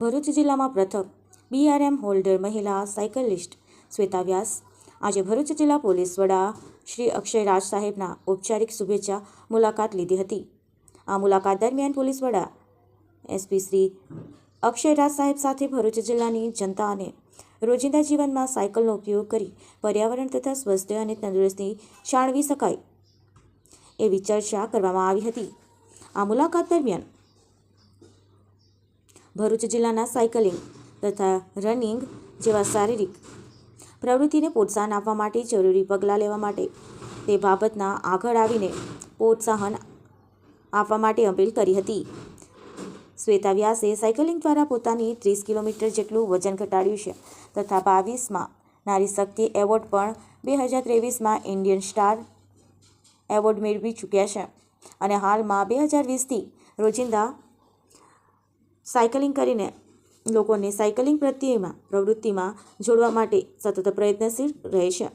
ભરૂચ જિલ્લામાં પ્રથમ BRM holder મહિલા સાયકલિસ્ટ શ્વેતા વ્યાસ. આજે ભરૂચ જિલ્લા પોલીસ વડા શ્રી અક્ષય રાજ સાહેબના ઔપચારિક શુભેચ્છા મુલાકાત લીધી હતી. આ મુલાકાત દરમિયાન પોલીસ વડા એસપી શ્રી અક્ષય રાજ સાહેબ સાથે ભરૂચ જિલ્લાની જનતા અને રોજિંદા જીવનમાં સાયકલનો ઉપયોગ કરી પર્યાવરણ તથા સ્વસ્થ અને તંદુરસ્તી જાળવી શકાય એવી ચર્ચા કરવામાં આવી હતી. આ મુલાકાત દરમિયાન ભરૂચ જિલ્લાના સાયકલિંગ તથા રનિંગ જેવા શારીરિક પ્રવૃત્તિને પ્રોત્સાહન આપવા માટે જરૂરી પગલાં લેવા માટે તે બાબતના આગળ આવીને પ્રોત્સાહન આપવા માટે અપીલ કરી હતી. શ્વેતા વ્યાસે સાયકલિંગ દ્વારા પોતાની ત્રીસ કિલોમીટર જેટલું વજન ઘટાડ્યું છે તથા બાવીસમાં નારી શક્તિ એવોર્ડ પણ બે હજાર ત્રેવીસમાં ઇન્ડિયન સ્ટાર એવોર્ડ મેળવી ચૂક્યા છે અને હાલમાં બે હજાર વીસથી રોજિંદા સાયકલિંગ કરીને લોકોને સાયકલિંગ પ્રત્યેમાં, પ્રવૃત્તિમાં જોડવા માટે સતત પ્રયત્નશીલ રહે છે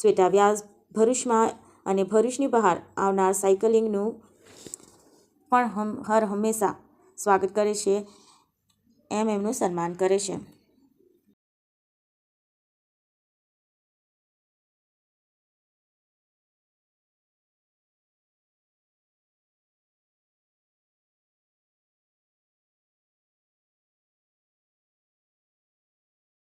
શ્વેતા વ્યાસ ભરૂચમાં અને ભરૂચની બહાર આવનાર સાયકલિંગનું પણ હર હંમેશા સ્વાગત કરે છે. એમ એમનું સન્માન કરે છે.